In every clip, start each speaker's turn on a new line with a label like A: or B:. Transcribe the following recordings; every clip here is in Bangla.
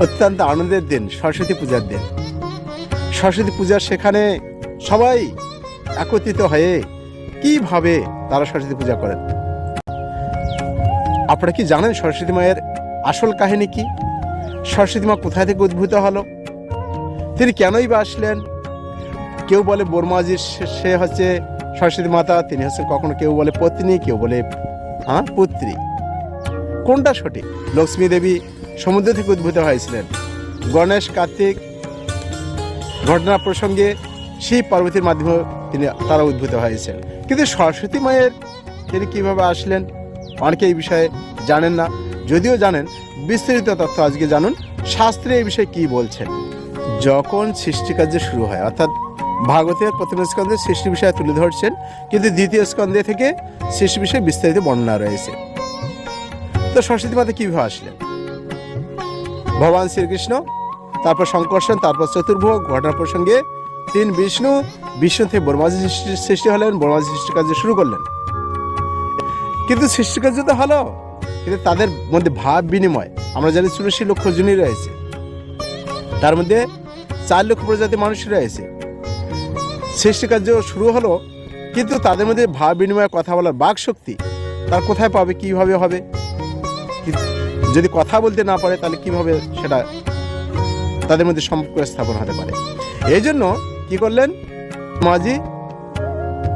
A: অত্যন্ত আনন্দের দিন, সরস্বতী পূজার দিন। সরস্বতী পূজার সেখানে সবাই একত্রিত হয়ে কীভাবে তারা সরস্বতী পূজা করেন? আপনারা কি জানেন সরস্বতী মায়ের আসল কাহিনী কি? সরস্বতী মা কোথায় থেকে উদ্ভূত হলো? তিনি কেনই বা আসলেন? কেউ বলে বর্মাজি সে- সে হচ্ছে সরস্বতী মাতা, তিনি হচ্ছেন কখনো কেউ বলে পত্নী, কেউ বলে হ্যাঁ পুত্রী। কোনটা সঠিক? লক্ষ্মী দেবী সমুদ্র থেকে উদ্ভূত হয়েছিলেন। গণেশ কার্তিক ঘটনা প্রসঙ্গে শিব পার্বতীর মাধ্যমে তিনি, তারা উদ্ভূত হয়েছেন। কিন্তু সরস্বতী মায়ের তিনি কীভাবে আসলেন, অনেকে এই বিষয়ে জানেন না। যদিও জানেন, বিস্তারিত তথ্য আজকে জানুন। শাস্ত্রে এই বিষয়ে কি বলছেন? যখন সৃষ্টিকার্য শুরু হয়, অর্থাৎ ভাগবতের প্রথম স্কন্ধে সৃষ্টি বিষয়ে তুলে ধরছেন, কিন্তু দ্বিতীয় স্কন্ধে থেকে সৃষ্টি বিষয়ে বিস্তারিত বর্ণনা রয়েছে। তো সরস্বতী মাতা কীভাবে আসলেন? ভগবান শ্রীকৃষ্ণ, তারপর শঙ্কর্ষণ তারপর চতুর্ভুজ ঘটনা প্রসঙ্গে তিন বিষ্ণু বিষ্ণু থেকে বর্মাজি সৃষ্টি- হলেন বর্মাজি সৃষ্টিকার্য শুরু করলেন। কিন্তু সৃষ্টিকার্য তো হলো, কিন্তু তাদের মধ্যে ভাব বিনিময়। আমরা জানি চুরাশি লক্ষ জনই রয়েছে। তার মধ্যে চার লক্ষ প্রজাতির মানুষ রয়েছে। সৃষ্টিকার্য শুরু হলো, কিন্তু তাদের মধ্যে ভাব বিনিময়ে কথা বলার বাক শক্তি তার কোথায় পাবে, কীভাবে হবে? যদি কথা বলতে না পারে তাহলে কীভাবে সেটা তাদের মধ্যে সম্পর্ক স্থাপন হতে পারে? এই জন্য কী করলেন? মাঝি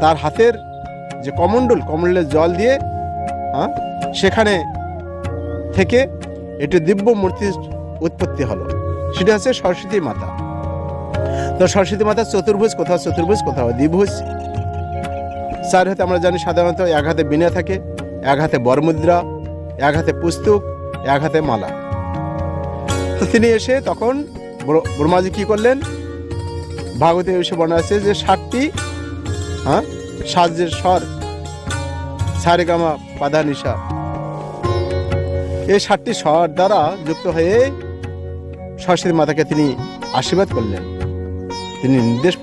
A: তার হাতের যে কমণ্ডল কমণ্ডলের জল দিয়ে হ্যাঁ, সেখানে থেকে একটি দিব্য মূর্তির উৎপত্তি হলো। সেটা হচ্ছে সরস্বতী মাতা। তো সরস্বতী মাতা চতুর্ভুজ কোথাও চতুর্ভুজ কোথাও দ্বিভুজ। চার হাতে আমরা জানি সাধারণত এক হাতে বিনা থাকে এক হাতে বরমুদ্রা এক হাতে পুস্তক এক হাতে মালা। তো তিনি এসে তখন ব্র- ব্রহ্মাজি কি করলেন? ভাগবতে এসে বর্ণনা আছে যে ষাটটি হ্যাঁ? সাহায্যের স্বর, সারেগামা পাধা নিশা। এই ষাটটি স্বর দ্বারা যুক্ত হয়ে সরস্বতী মাতাকে তিনি আশীর্বাদ করলেন। তিনি নির্দেশ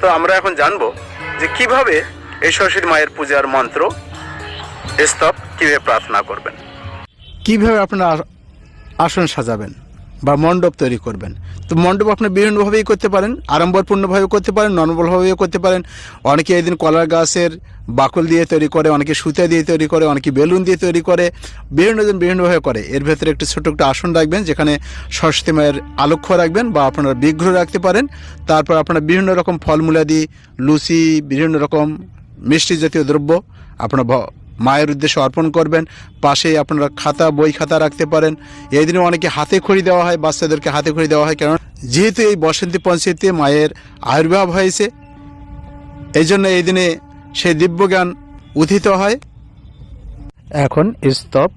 A: তো আমরা এখন জানব যে কীভাবে এই সরস্বতী মায়ের পূজার মন্ত্র, স্তব কীভাবে প্রার্থনা করবেন। কীভাবে আপনার আসন সাজাবেন বা মণ্ডপ তৈরি করবেন? তো মণ্ডপ আপনি বিভিন্নভাবেই করতে পারেন আড়ম্বরপূর্ণভাবে করতে পারেন, নর্মালভাবেও করতে পারেন। অনেকে এই দিন কলার গাছের বাকল দিয়ে তৈরি করে, অনেকে সুতা দিয়ে তৈরি করে, অনেকে বেলুন দিয়ে তৈরি করে বিভিন্নজন বিভিন্নভাবে করে। এর ভেতরে একটি ছোট একটা আসন রাখবেন, যেখানে সরস্বতী মায়ের আলক্ষ্য রাখবেন বা আপনারা বিগ্রহ রাখতে পারেন। তারপর আপনারা বিভিন্ন রকম ফলমূলাদি, লুচি, বিভিন্ন রকম মিষ্টি জাতীয় দ্রব্য আপনারা মায়ের উদ্দেশ্যে অর্পণ করবেন। পাশে আপনারা খাতা, বই খাতা রাখতে পারেন। এই দিনে অনেকে হাতে খড়ি দেওয়া হয়, বাচ্চাদেরকে হাতে খড়ি দেওয়া হয়। কারণ যেহেতু এই বসন্তী পঞ্চায়েতে মায়ের আবির্ভাব হয়েছে এই জন্য এই দিনে সেই দিব্যজ্ঞান উথিত হয়। এখন স্তব,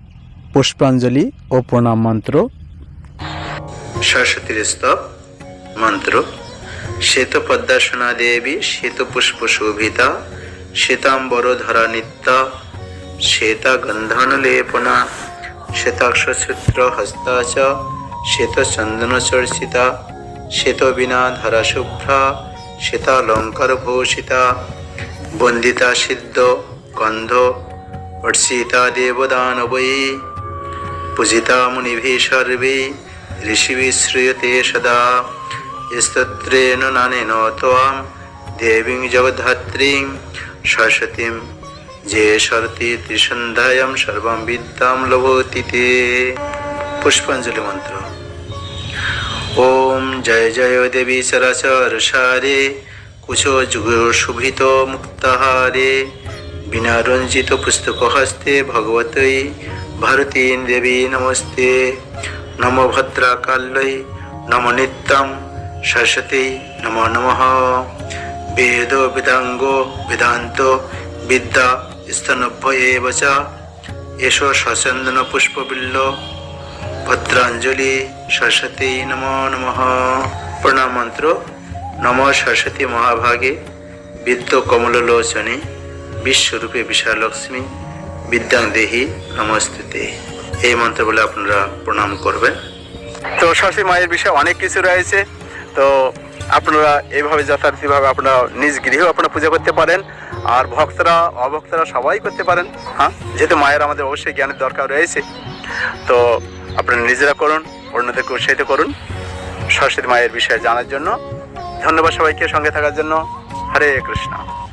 A: পুষ্পাঞ্জলি ও প্রণাম মন্ত্র।
B: সরস্বতীর স্তব, মন্ত্র। শ্বেত পদ্মাসনা দেবী শ্বেত পুষ্প শোভিতা শ্বেতাম্বর ধরা নিত্যা। শ্বেতা গন্ধানুলেপনা শ্বেতাক্ষসূত্র হস্তা চ শ্বেত চন্দন চর্চিতা শ্বেত বিনা ধরা শুভ্রা শ্বেতালঙ্কার ভূষিতা বন্দিতা সিদ্ধ গন্ধ অর্চিতা দেবদানবৈ पूजिता मुनिभिः सर्वे ऋषिभिः श्रूयते सदा स्तोत्रेण नानेन त्वां देवीं जगद्धात्रीं सरस्वतीं যে সরতি ত্রিসন্ধ্যায়াম সর্বম বিদ্যাম লভতিতে। পুষ্পাঞ্জলি মন্ত্র। ওম জয় জয় দেবী সরাচর সারে, কুচো যুগ শুভিত মুক্তাহারে। বিনা রঞ্জিত পুস্তক হস্তে ভগবতই ভারতী দেবী নমস্তে। নম ভদ্রাকাল্যই নম নিত্যম, সরস্বতী নম নম। বেদ বেদাঙ্গ বেদান্ত বিদ্যা স্তনভ্য এব চ এষ সচন্দন পুষ্পবিল্ল। ভদ্রাঞ্জলি সরস্বতী নম নমঃ। প্রণাম মন্ত্র নম সরস্বতী মহাভাগে। বিদ্য কমললোচনে। বিশ্বরূপে বিশালক্ষ্মী। বিদ্যাং দেহি নমস্তুতে। এই মন্ত্র বলে আপনারা প্রণাম করবেন।
A: তো সরস্বতী মায়ের বিষয়ে অনেক কিছু রয়েছে। তো আপনারা এইভাবে যথারীতিভাবে আপনারা নিজ গৃহেও আপনারা পূজা করতে পারেন। আর ভক্তরা, অভক্তরা সবাই করতে পারেন। হ্যাঁ? যেহেতু মায়ের আমাদের অবশ্যই জ্ঞানের দরকার রয়েছে। তো আপনারা নিজেরা করুন অন্যদেরকে উৎসাহিত করুন সরস্বতী মায়ের বিষয়ে জানার জন্য। ধন্যবাদ সবাইকে সঙ্গে থাকার জন্য। হরে কৃষ্ণ।